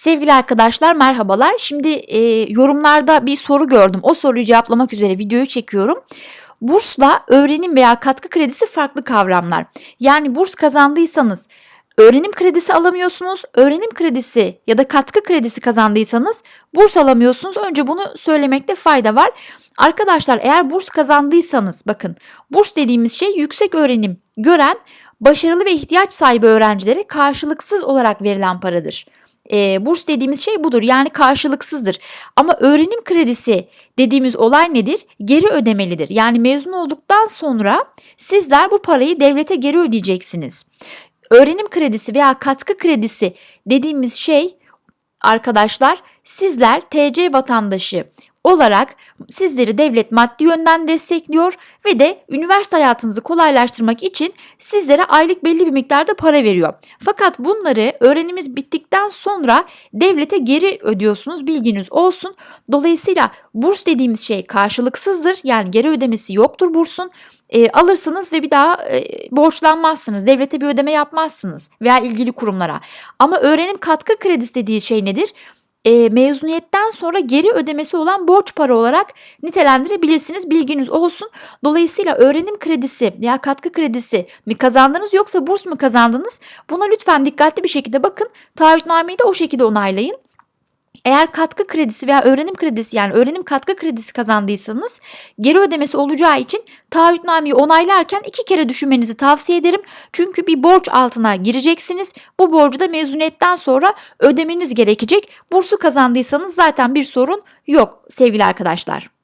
Sevgili arkadaşlar merhabalar. Şimdi e, yorumlarda bir soru gördüm. O soruyu cevaplamak üzere videoyu çekiyorum. Bursla öğrenim veya katkı kredisi farklı kavramlar. Yani burs kazandıysanız öğrenim kredisi alamıyorsunuz. Öğrenim kredisi ya da katkı kredisi kazandıysanız burs alamıyorsunuz. Önce bunu söylemekte fayda var. Arkadaşlar eğer burs kazandıysanız bakın burs dediğimiz şey yüksek öğrenim gören başarılı ve ihtiyaç sahibi öğrencilere karşılıksız olarak verilen paradır. E, burs dediğimiz şey budur yani karşılıksızdır. Ama öğrenim kredisi dediğimiz olay nedir? Geri ödemelidir. Yani mezun olduktan sonra sizler bu parayı devlete geri ödeyeceksiniz. Öğrenim kredisi veya katkı kredisi dediğimiz şey arkadaşlar sizler TC vatandaşı olarak sizleri devlet maddi yönden destekliyor ve de üniversite hayatınızı kolaylaştırmak için sizlere aylık belli bir miktarda para veriyor. Fakat bunları öğrenimiz bittikten sonra devlete geri ödüyorsunuz bilginiz olsun. Dolayısıyla burs dediğimiz şey karşılıksızdır yani geri ödemesi yoktur bursun. E, alırsınız ve bir daha e, borçlanmazsınız. Devlete bir ödeme yapmazsınız veya ilgili kurumlara. Ama öğrenim katkı kredisi dediği şey nedir? E, mezuniyetten sonra geri ödemesi olan borç para olarak nitelendirebilirsiniz. Bilginiz olsun. Dolayısıyla öğrenim kredisi ya katkı kredisi mi kazandınız yoksa burs mu kazandınız? Buna lütfen dikkatli bir şekilde bakın. Taahhütnameyi de o şekilde onaylayın. Eğer katkı kredisi veya öğrenim kredisi yani öğrenim katkı kredisi kazandıysanız geri ödemesi olacağı için taahhütnameyi onaylarken iki kere düşünmenizi tavsiye ederim. Çünkü bir borç altına gireceksiniz. Bu borcu da mezuniyetten sonra ödemeniz gerekecek. Bursu kazandıysanız zaten bir sorun yok sevgili arkadaşlar.